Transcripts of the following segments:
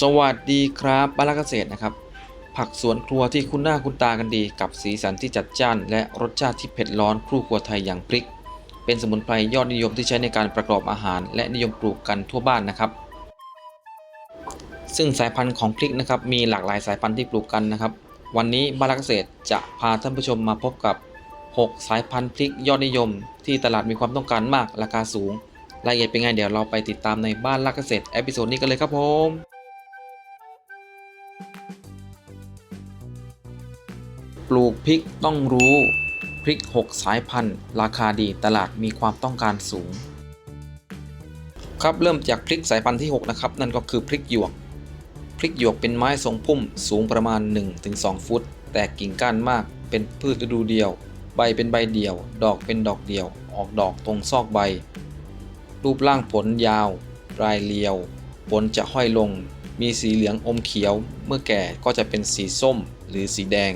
สวัสดีครับบ้านรักเกษตรนะครับ ผักสวนครัวที่คุ้นหน้าคุ้นตากันดี กับสีสันที่จัดจ้าน และรสชาติที่เผ็ดร้อนครู่ครัวไทยอย่างพริก เป็นสมุนไพรยอดนิยมที่ใช้ในการประกอบอาหาร และนิยมปลูกกันทั่วบ้านนะครับ ซึ่งสายพันธุ์ของพริกนะครับมีหลากหลายสายพันธุ์ที่ปลูกกันนะครับ วันนี้บ้านรักเกษตรจะพาท่านผู้ชมมาพบกับ 6 สายพันธุ์พริกยอดนิยม ที่ตลาดมีความต้องการมากราคาสูงรายละเอียดเป็นไงเดี๋ยวเราไปติดตามในบ้านรักเกษตรเอพิโซดนี้กันเลยครับผม ปลูกพริกต้องรู้พริก 6 สายพันธุ์ ราคาดีตลาดมีความต้องการสูง ครับเริ่มจากพริกสายพันธุ์ที่ 6 นะครับ นั่นก็คือพริกหยวก พริกหยวกเป็นไม้ทรงพุ่มสูงประมาณ 1-2 ฟุต แตกกิ่งก้านมากเป็นพืชฤดูเดียว ใบเป็นใบเดียว ดอกเป็นดอกเดียว ออกดอกตรงซอกใบ รูปร่างผลยาวปลายเรียว ผลจะห้อยลง มีสีเหลืองอมเขียว เมื่อแก่ก็จะเป็นสีส้มหรือสีแดง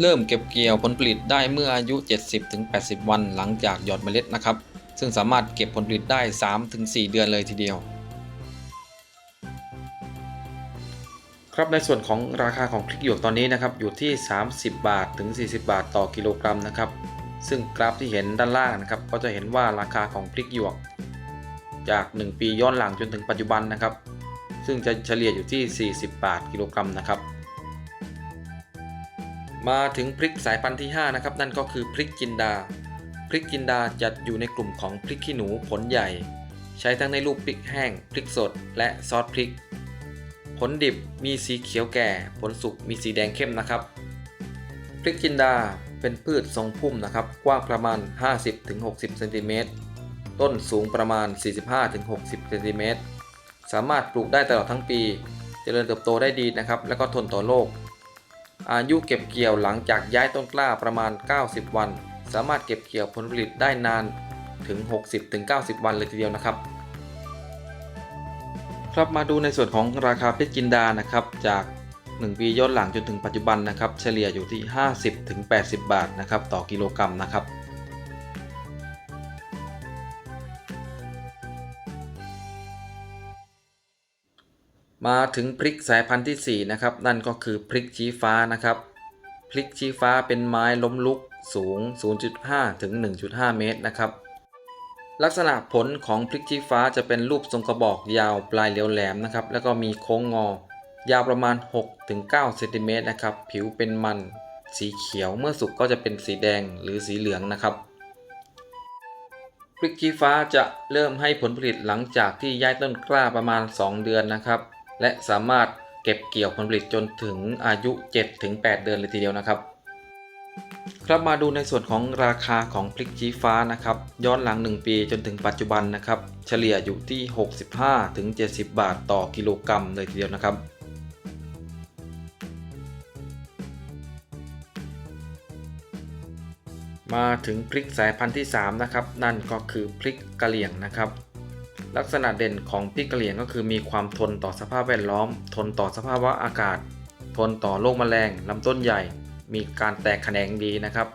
เริ่มเก็บเกี่ยวผลผลิตได้เมื่ออายุ 70-80 วันหลังจากหยอดเมล็ดนะครับ ซึ่งสามารถเก็บผลผลิตได้ 3-4 เดือนเลยทีเดียว ครับในส่วนของราคาของพริกหยวกตอนนี้นะครับอยู่ที่ 30 บาทถึง 40 บาทต่อกิโลกรัมนะครับ ซึ่งกราฟที่เห็นด้านล่างนะครับก็จะเห็นว่าราคาของพริกหยวก จาก 1 ปีย้อนหลังจนถึงปัจจุบันนะครับ ซึ่งจะเฉลี่ยอยู่ที่ 40 บาทกิโลกรัมนะครับ มาถึงพริกสายพันธุ์ที่ 5 นะครับ นั่นก็คือพริกจินดา พริกจินดาจัดอยู่ในกลุ่มของพริกขี้หนูผลใหญ่ ใช้ทั้งในรูปพริกแห้ง พริกสด และซอสพริก ผลดิบมีสีเขียวแก่ ผลสุกมีสีแดงเข้มนะครับ พริกจินดาเป็นพืชทรงพุ่มนะครับ กว้างประมาณ 50-60 เซนติเมตร ต้นสูงประมาณ 45-60 เซนติเมตร สามารถปลูกได้ตลอดทั้งปี เจริญเติบโตได้ดีนะครับ และก็ทนต่อโรค อายุเก็บเกี่ยวหลังจากย้ายต้นกล้าประมาณ 90 วัน สามารถเก็บเกี่ยวผลผลิตได้นานถึง 60-90 วันเลยทีเดียวนะครับ ครับมาดูในส่วนของราคาพริกจินดานะครับจาก 1 ปีย้อนหลังจนถึงปัจจุบันนะครับ เฉลี่ยอยู่ที่ 50-80 บาทนะครับต่อกิโลกรัมนะครับ มาถึงพริกสายพันธุ์ที่ 4 นะครับ นั่นก็คือพริกชี้ฟ้านะครับ พริกชี้ฟ้าเป็นไม้ล้มลุกสูง 0.5 ถึง 1.5 เมตรนะครับ ลักษณะผลของพริกชี้ฟ้าจะเป็นรูปทรงกระบอกยาวปลายเรียวแหลมนะครับ แล้วก็มีโค้งงอ ยาวประมาณ 6-9 เซนติเมตรนะครับ ผิวเป็นมัน สีเขียว เมื่อสุกก็จะเป็นสีแดงหรือสีเหลืองนะครับ พริกชี้ฟ้าจะเริ่มให้ผลผลิตหลังจากที่ย้ายต้นกล้าประมาณ 2 เดือนนะครับ และสามารถเก็บเกี่ยวผลผลิตจนถึงอายุ 7-8 เดือนเลยทีเดียวนะครับ ครับมาดูในส่วนของราคาของพริกชี้ฟ้านะครับ ย้อนหลัง 1 ปีจนถึงปัจจุบันนะครับ เฉลี่ยอยู่ที่ 65-70 บาทต่อกิโลกรัมเลยทีเดียวนะครับมาถึงพริกสายพันธุ์ที่ 3 นะครับ นั่นก็คือพริกกะเหรี่ยงนะครับ ลักษณะเด่นของพริกกะเหรี่ยงก็คือมีความทนต่อสภาพแวดล้อม ทนต่อสภาวะอากาศ ทนต่อโรคแมลงลำต้นใหญ่ มีการแตกแขนงดีนะครับ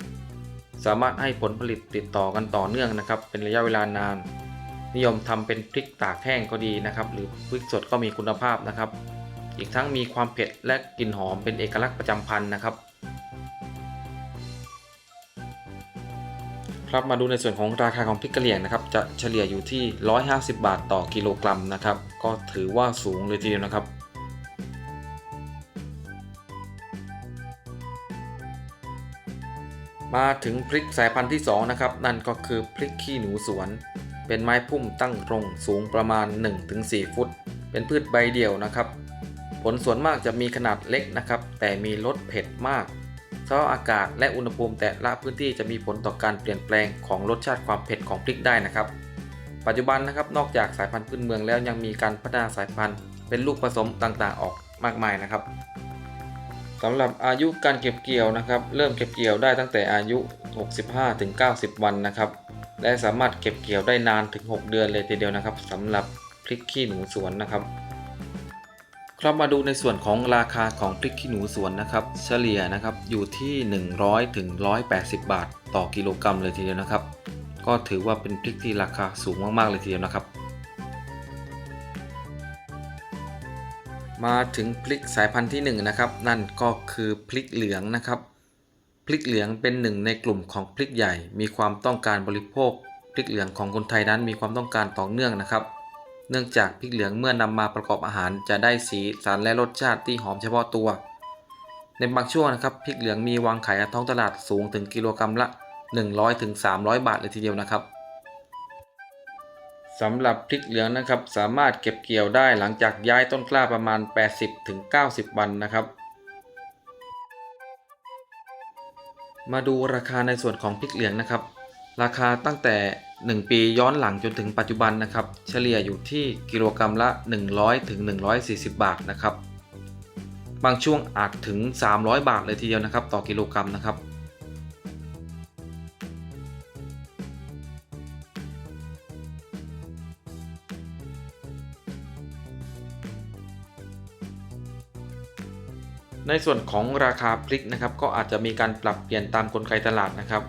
สามารถให้ผลผลิตติดต่อกันต่อเนื่องนะครับ เป็นระยะเวลานาน นิยมทำเป็นพริกตากแห้งก็ดีนะครับ หรือพริกสดก็มีคุณภาพนะครับ อีกทั้งมีความเผ็ดและกลิ่นหอมเป็นเอกลักษณ์ประจำพันธุ์นะครับ ครับมาดูในส่วนของราคาของพริกกะเหรี่ยงนะครับจะเฉลี่ยอยู่ที่ 150 บาทต่อกิโลกรัมนะครับก็ถือว่าสูงเลยทีเดียวนะครับมาถึงพริกสายพันธุ์ที่ 2 นะครับ นั่นก็คือพริกขี้หนูสวน เป็นไม้พุ่มตั้งตรงสูงประมาณ 1-4 ฟุต เป็นพืชใบเดี่ยวนะครับ ผลส่วนมากจะมีขนาดเล็กนะครับ แต่มีรสเผ็ดมาก ภาพอากาศและอุณหภูมิแต่ละพื้นที่จะมีผลต่อการเปลี่ยนแปลงของรสชาติความเผ็ดของพริกได้นะครับ ปัจจุบันนะครับนอกจากสายพันธุ์พื้นเมืองแล้วยังมีการพัฒนาสายพันธุ์เป็นลูกผสมต่างๆ ออกมากมายนะครับสำหรับอายุการเก็บเกี่ยวนะครับ เริ่มเก็บเกี่ยวได้ตั้งแต่อายุ 65-90 วันนะครับและสามารถเก็บเกี่ยวได้นานถึง 6 เดือนเลยทีเดียวนะครับสำหรับพริกขี้หนูสวนนะครับ ครับมาดูในส่วนของราคาของพริกขี้หนูสวนนะครับ เฉลี่ยนะครับอยู่ที่ 100ถึง180 บาท ต่อกิโลกรัมเลยทีเดียวนะครับ ก็ถือว่าเป็นพริกที่ราคาสูงมากๆเลยทีเดียวนะครับ มาถึงพริกสายพันธุ์ที่1นะครับนั่นก็คือพริกเหลืองนะครับ พริกเหลืองเป็นหนึ่งในกลุ่มของพริกใหญ่ มีความต้องการบริโภค พริกเหลืองของคนไทยนั้นมีความต้องการต่อเนื่องนะครับ เนื่องจากพริกเหลืองเมื่อนำมาประกอบอาหารจะได้สีสันและรสชาติที่หอมเฉพาะตัว ในบางช่วงนะครับพริกเหลืองมีวางขายท้องตลาดสูงถึงกิโลกรัมละ 100ถึง300 บาทเลยทีเดียวนะครับสำหรับพริกเหลืองนะครับสามารถเก็บเกี่ยวได้หลังจากย้ายต้นกล้าประมาณ 80ถึง90 วันนะครับ มาดูราคาในส่วนของพริกเหลืองนะครับ ราคาตั้งแต่ 1 ปีย้อนหลังจนถึงปัจจุบันนะครับ เฉลี่ยอยู่ที่กิโลกรัมละ 100ถึง140 บาทนะครับ บางช่วงอาจถึง 300 บาทเลยทีเดียวนะครับ ต่อกิโลกรัมนะครับในส่วนของราคาพริกนะครับก็อาจจะมีการปรับเปลี่ยนตามกลไกตลาดนะครับ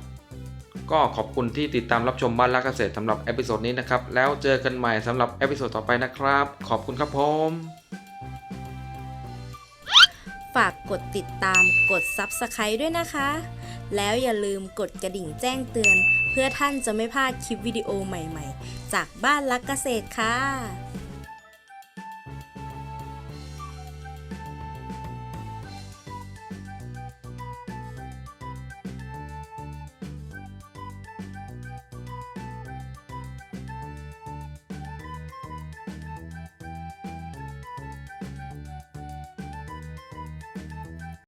ก็ขอบคุณที่ติดตามรับชมบ้านรักเกษตรสำหรับเอพิโซดนี้นะครับ แล้วเจอกันใหม่สำหรับเอพิโซดต่อไปนะครับ ขอบคุณครับผมฝากกดติดตามกด Subscribe ด้วยนะคะ แล้วอย่าลืมกดกระดิ่งแจ้งเตือน เพื่อท่านจะไม่พลาดคลิปวิดีโอใหม่ๆ จากบ้านรักเกษตรค่ะ